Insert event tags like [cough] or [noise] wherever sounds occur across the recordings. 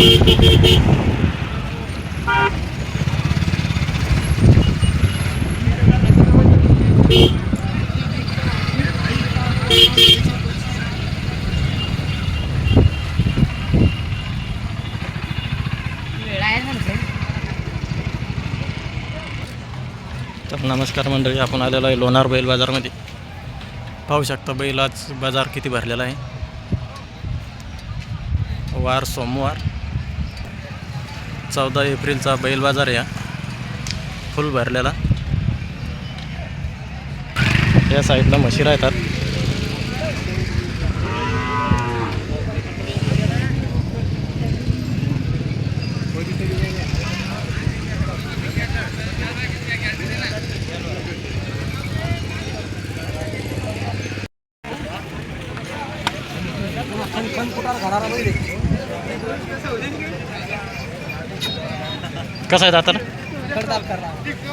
तर नमस्कार मंडळी आपण आलेलो आहे लोणार बैल बाजारमध्ये. पाहू शकता बैल आज बाजार किती भरलेला आहे. वार सोमवार. चौदा एप्रिलचा बैल बाजार या फुल भरलेला. या साईडला म्हशी राहतात. कसं आहे दाताला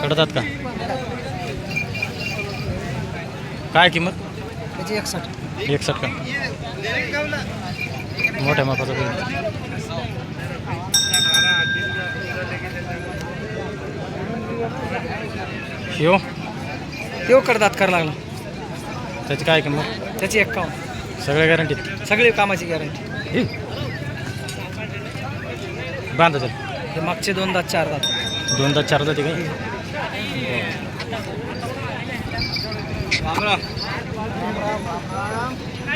कडतात का? काय किंमत? एकसष्ट. का? मोठ्या मापाचा बैल यो तेव करतात कर लागला. त्याची काय किंमत? त्याची एक्कावन्न. सगळ्या गॅरंटीत सगळी कामाची गॅरंटी बांधा चल. हे मागचे दोन दात. चार दात दोन तास चार जाते काय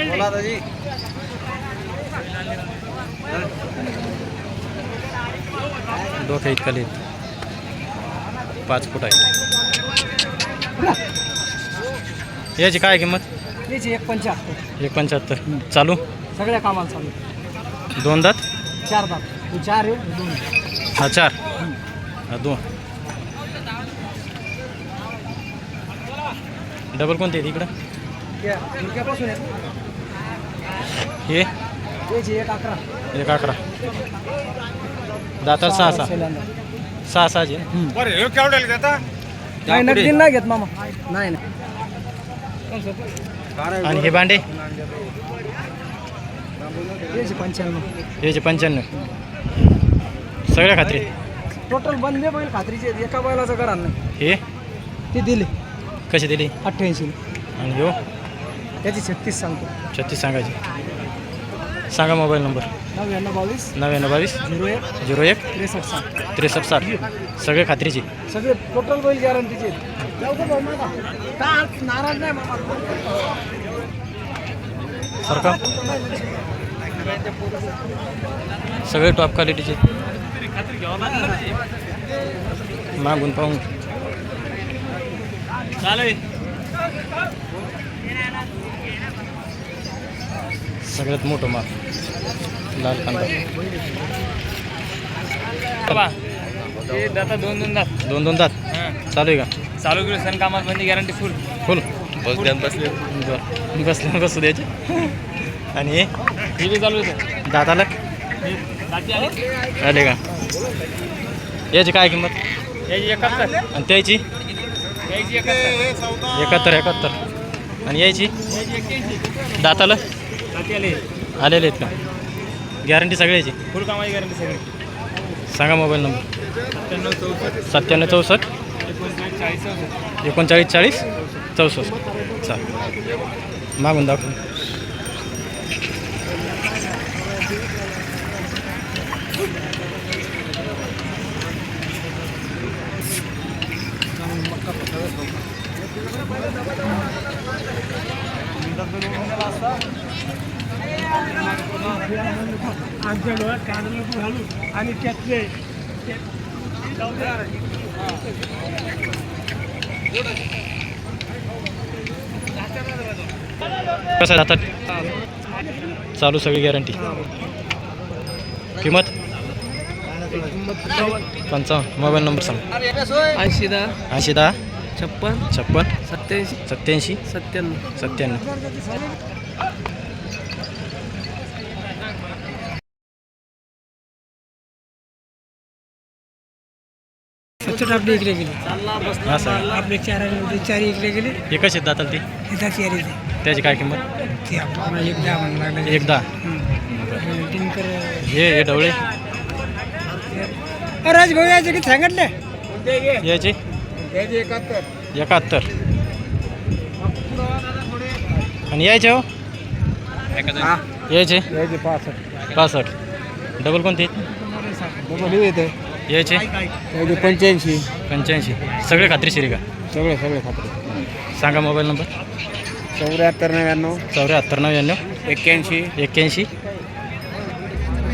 बोला दाजी. डोक्या इतका लिहित पाच फूट आहे. याची काय किंमत? त्याची एक पंच्याहत्तर. एक पंच्याहत्तर. चालू? सगळ्या कामाला चालू. दोन दात? चार दात. हे चार आहे हे दोन आहे. हा चार. हा दोन. डबल कोणते आहेत इकडं? हे? एक अकरा. दातार सहा सहा. पहिल्यांदा. सहा सहाचे नाही घेत मामा. नाही नाही. आणि हे भांडे? त्याची पंच्याण्णव. याचे पंच्याण्णव. सगळ्या खात्री? टोटल बंदे बैल खात्रीचे. आहेत. एका बैलाचं करा नाही. हे? ती दिली. कशी दिली? अठ्ठ्याऐंशी. आणि हो त्याची छत्तीस सांगतो. छत्तीस सांगायचे. सांगा मोबाईल नंबर. नव्याण्णव बावीस. नव्याण्णव बावीस. झिरो एक. झिरो एक. त्रेसष्ट साठ. त्रेसष्ट साठ. सगळे खात्रीची. सगळे टोटल बैल गॅरंटीचे आहेत जाऊ दे भाऊ माझा. का नाराज नाही मामा? सरका सगळे टॉप क्वालिटीचे मागून पाहून. सगळ्यात मोठं माल. लाल कांदा. दाता दोन दोन दात. दोन दोन दात. चालू आहे का? चालू केलं सण कामात म्हणजे गॅरंटी फुल फुल बसले बरं बसले. बसू द्यायचे. आणि हे? हे बी चालू होतं दाताला? आले का? याची काय किंमत? आणि त्याची? याची एकाहत्तर. एकाहत्तर आणि यायची दाताला? दाती आले आलेले आहेत का? गॅरंटी सगळ्याची? फुल कामाची गॅरंटी सगळी. सांगा मोबाईल नंबर सत्त्याण्णव चौसष्ट. एकोणचाळीस चाळीस चौसष्ट. एकोणचाळीस चाळीस चौसष्ट. चाल मागून दाखव. आमच्या डोळ्यात कांदा घालू आणि त्यातले कसं जातात चालू सगळी गॅरंटी किंमत? पंचावन्न. मोबाईल नंबर सांग. ऐंशी दहा ऐंशी दहा छप्पन. छप्पन. सत्याऐंशी सत्याऐंशी सत्त्याण्णव. सत्त्याण्णव. आपली इकडे गेली. हां सर. आपले चार होते चार इकडे गेले. हे कसे दाताल ते? तिथं चार येते त्याची काय किंमत? ते आपल्याला एक दहा म्हणून लागले. एक दहा. टिंकर हे हे ढवळे? राजभाऊ यायचे की सांगितले? याची एकाहत्तर. एकाहत्तर. आणि यायचे हो? यायचे? यायचे पासष्ट. पासष्ट. डबल कोणते येते. यायचे? यायचे पंच्याऐंशी. पंच्याऐंशी. सगळे खात्रीशीर आहे सगळे सगळे खात्री. का सांगा मोबाईल नंबर. चौऱ्याहत्तर नव्याण्णव. चौऱ्याहत्तर नव्याण्णव. एक्क्याऐंशी. एक्क्याऐंशी.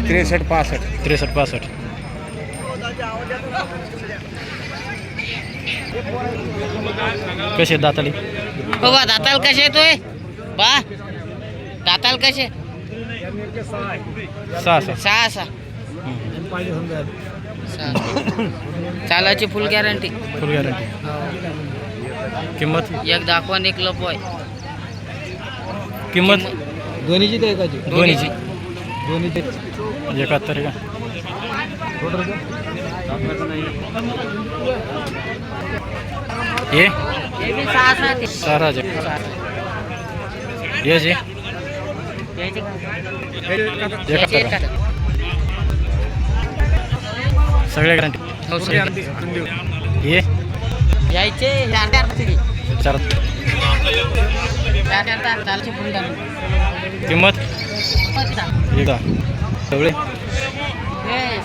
त्रेसष्ट पासष्ट. त्रेसष्ट पासष्ट. कसे आहेत दाताली? बाबा दाताल कसे येतोय बा दाताल कसे? सहा सहा. सहा सहा. सहा. चालाची फुल गॅरंटी फुल गॅरंटी किंमत? एक दाखवा एक लपवाय किंमत? दोन्हीची ते एकाची. दोन्हीची. दोन्हीची. एकाहत्तर का बी सहा हजार जे? एकाहत्तर? सगळे गॅरंटी हो. हे यायचे चार किंमत? एकदा सगळे? हे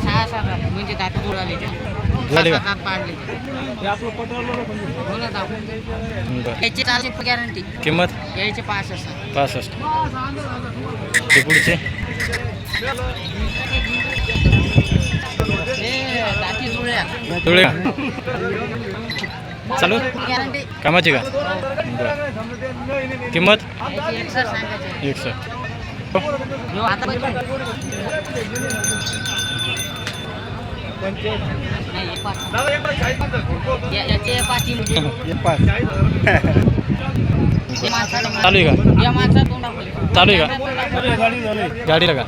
म्हणजे. हो गॅरंटी किंमत? पासष्ट. ते पुढचे? हे का चालू? कामाची का? बरं किंमत मार. चालू आहे का. चालू आहे का? गाडीला का?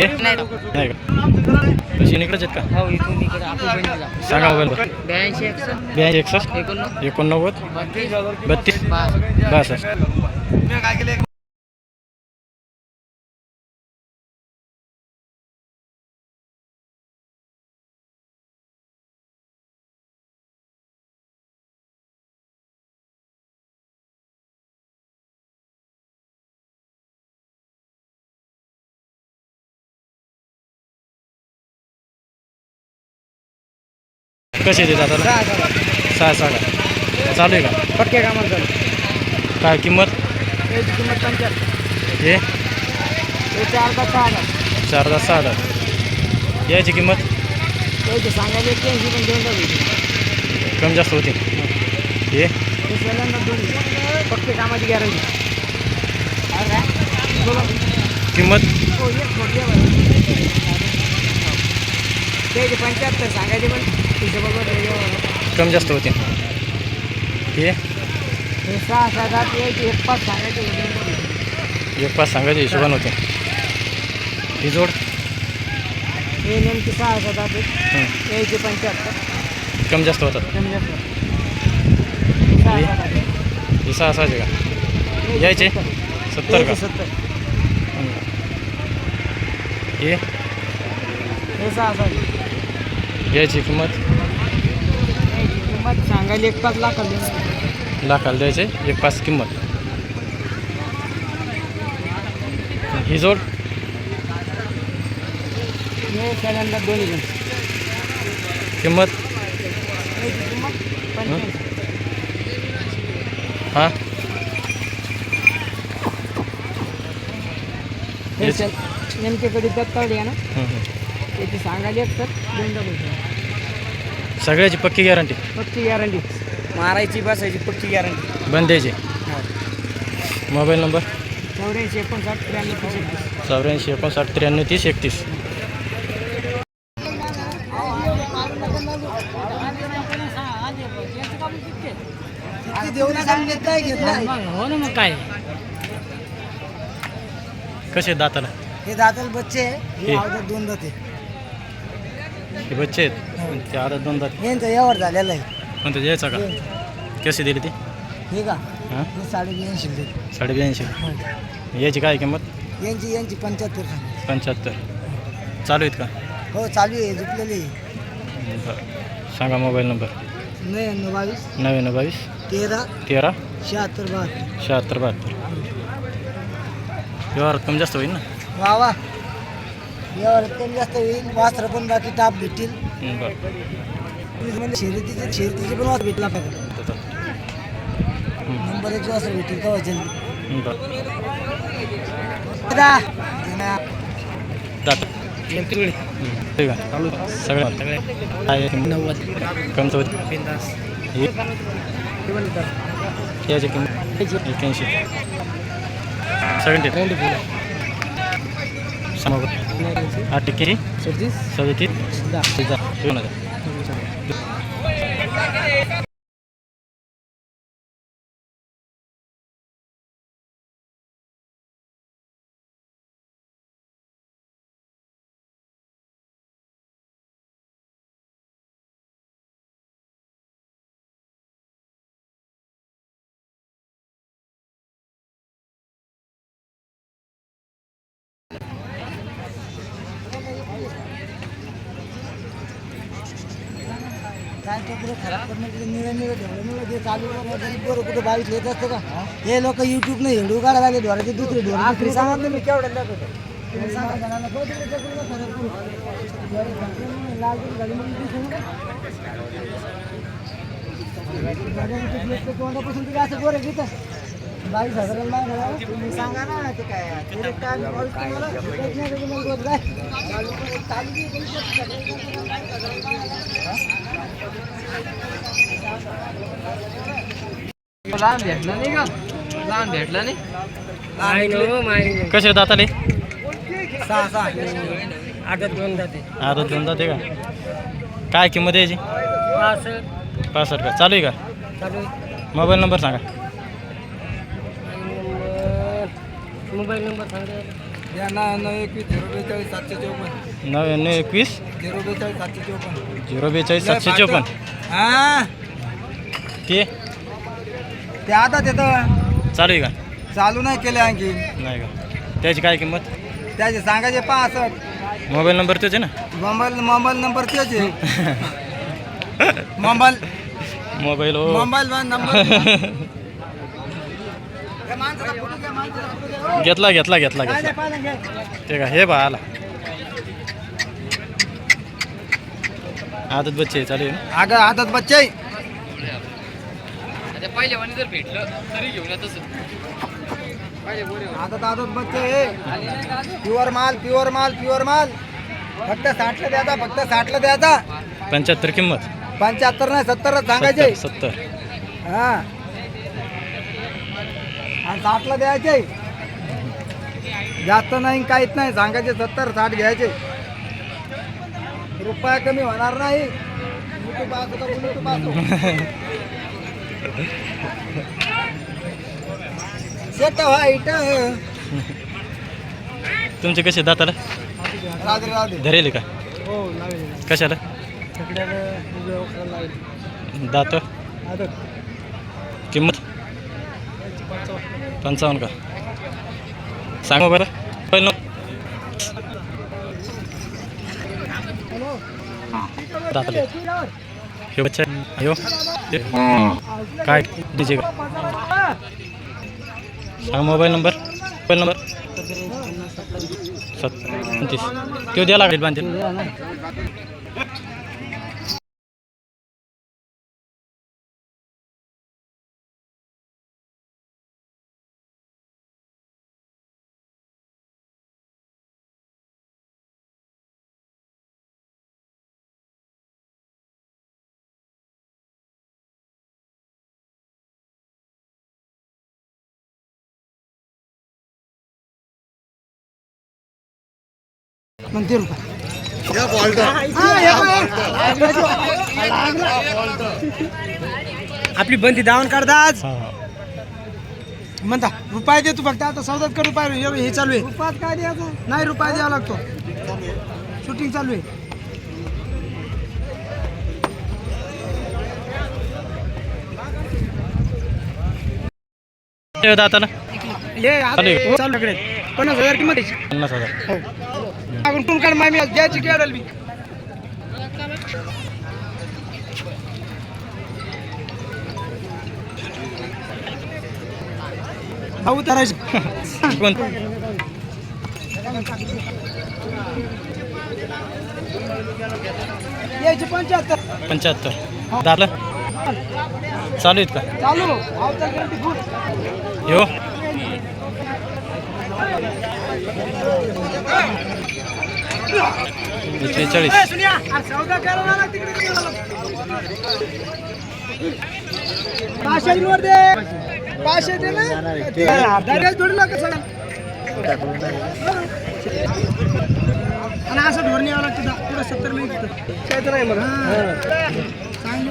मागून बांधलं होतं गाडी. नाही राव. नाही का? पैसे इकडेच आहेत का? हो, इथून इकडे आपली बहिणीला. सांगा मोबाईल ब्याऐंशी एकसष्ट. ब्याऐंशी एकसष्ट? एकोणनव्वद. एकोणनव्वद? बत्तीस. बत्तीस? बासष्ट. कसे देतात आता सहा सहा का? चालू आहे का? पक्के कामाला चालू. काय किंमत? याची किंमत पंच्याहत्तर. हे? याचे अर्धा सहा हजार. चार दहा सहा हजार. याची किंमत? याचे सांगायला एक्क्याऐंशी पण देऊन टाकू कमी जास्त होते. हे? हे सगळ्यांना दोन्ही पक्के कामाची गॅरंटी. किंमत? हो एक. त्याचे पंच्याहत्तर सांगायचे पण. कमी जास्त होते. हे? सहा सात एक पाच सांगायचे. एक पाच सांगायचे हिशोबान होते. ही जोड? हे नेमके सहा सात. यायचे पंच्याहत्तर कमी जास्त होतात. कमी जास्त सहा हे सहा सहाचे का? यायचे? सत्तर का? सत्तर. हं. हे हे सहा यायची किंमत? किंमत सांगायला एक पाच लाख लाखाला द्यायचे? एक पाच किंमत. ही जोड? दोन्ही किंमत? हां? याची- नेमके कधी दत्तावली आहे ना. त्याची सांगायला एक तर सगळ्याची पक्की गॅरंटी पक्की गॅरंटी मारायची बसायची पक्की गॅरंटी बंद द्यायची मोबाईल नंबर? चौऱ्याऐंशी एकोणसाठ त्र्याण्णव तीस एकतीस. चौऱ्याऐंशी एकोणसाठ त्र्याण्णव तीस एकतीस. हो ना मग काय? कसे दाताला? हे दाताल बच्चे हे. हे. दोन दाते. हे बच्चे आहेत. ते आदत दोन यांचं यावर झालेलं आहे. कोणतं? द्यायचा का? कसे दिले ते? हे का? हां? हे याची काय किंमत? यांची यांची पंच्याहत्तर सांगा. पंच्याहत्तर. चालू आहेत का? हो चालू आहे झुकलेली बरं. सांगा मोबाईल नंबर. नव्याण्णव बावीस. नव्याण्णव बावीस. तेरा. तेरा. शहात्तर बहात्तर. शहात्तर बहात्तर. व्यवहारात कमी जास्त होईल ना? वा वा. यावर कमी जास्त होईल वास्त्र पण बाकी टाप भेटतील. बरं. म्हणजे शर्यतीचे शर्यतीचे पण वास्त्र भेटला पाहिजे नंबर एक वास्त्र भेटतील का वाचन बरं. ठीक आहे सगळं काय नव्वद. कमचं होती हे याची किंमत एक्याऐंशी seventy sama aku. Adik kiri. Sudis. Sudis. Sudah. Sudah. Sudah. निळं निळं ढवळं निळं चालू बरं कुठे बावीस येत असतं का हे लोक युट्यूब नाही हेडू काढायला लागले ढोराचे दुसरे ढोर केवढं तुम्ही सांगा जणांना, तो तिकडे चकून बसा रे तू. ढोरं संपले म्हणून लाल दूध घालून मग तू सांगू का? माझ्या इथे घेतलं तोंडापासून तुला असं गोरं घेतं. बावीस हजाराला माग घालावं. तुम्ही सांगा ना ते काय direct आम्ही बावीस तुम्हाला देत नाही का तुम्हाला रोज काय? चालू करू- चालू बी करू शकता. लहान भेटला नाही का? लहान भेटला नाही? कसे दाताले सहा सहा. जाते. घेऊन जाते का? काय किंमत आहे याची? पासष्ट. का? चालू आहे का? मोबाईल नंबर सांगा. मोबाईल नंबर सांगा या ना नऊ एकवीस झिरो बेचाळीस सातशे चौपन्न. नव्याण्णव एकवीस. झिरो बेचाळीस सातशे चौपन्न. झिरो बेचाळीस सातशे चोपन्न. हा? ते? ते आता तिथं चालू आहे का? चालू नाही केले आणखी. नाही का? त्याची काय किंमत? त्याचे सांगायचे पासष्ट. मोबाईल नंबर तोच आहे ना? मोबाईल मोबाईल नंबर तेच आहे. [laughs] मोबाईल. मोबाईल हो. मोबाईल नंबर [laughs] घेतला घेतला घेतला घेतला. ते का हे बा आला. आदत बच्चे चालू आहे ना? अगं आदत बच्चे पहिले म्हणे जर भेटलं तरी घेऊन येत आदत आदत बच्चे प्युअर माल प्युअर माल प्युअर माल. फक्त साठला द्यायचा फक्त साठला द्यायचा पंच्याहत्तर किंमत. पंच्याहत्तर नाही सत्तरच सांगायचे. सत्तर. हा. आणि साठला द्यायचे. जास्त नाही काहीच नाही. सांगायचे सत्तर साठ घ्यायचे. रुपया कमी होणार नाही. तुमचे कसे दाताला? राधे राधे धरेल का? हो कशाला? दात किंमत पंचावन्न का? सांगा बरं. पहिलं हे. बच्चा. आहे. हो. काय? डीजे का? सांगा मोबाईल नंबर. Mobile number. सत्तीस तो द्या लागेल बांधेल. म्हणते रुपये. आपली बंदी दावण काढता आज हां. हां म्हणता रुपये दे तू फक्त आता सौदात कर रुपये. हे- हे चालू आहे. रुपयात काय द्यायचं? नाही रुपये द्यावा लागतो. शूटिंग चालू आहे. दाताला. हे चालू आहे. चालू इकडे पन्नास हजार किंमत पन्नास हजार. आपण कोण काढ मामी पंच्याहत्तर. पंच्याहत्तर. चालू आहेत का? चालू. यो. त्रेचाळीस आणि असं ढोरणी यावं लागतं पुढं सत्तर मिनिट काय तर नाही मग. चांगली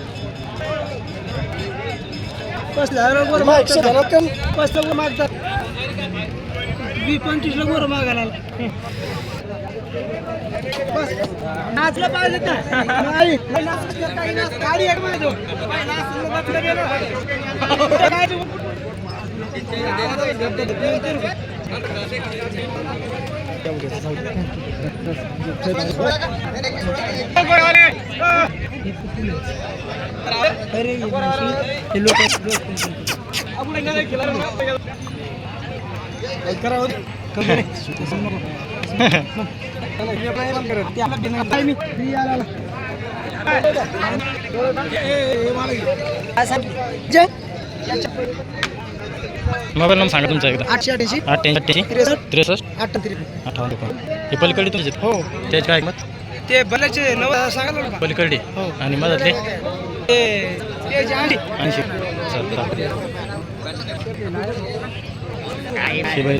पतीस कसल्या वर मागतात. कसलं वर मागतात. वीस पंचवीस ला वर मागायला बस. नाचलं पाहिजे का नाही नाचलं काही नाच गाडी एक माहिती नाचलं नाचलं गेलं. काय तू? अरे हे लोक मोबाईल नंबर सांगा तुमचा एकदा. आठशे अठ्याऐंशी अठ्ठ्याऐंशी अठ्ठ्याऐंशी. त्रेसष्ट. त्रेसष्ट. अठ्ठावन्न. रुपये. हे पलीकडे तुमचे हो. त्याची काय किंमत? ते भल्याचे नऊ सांगा ना. पलीकडे हो. आणि मधातले? ते ऐंशी. चालतं हे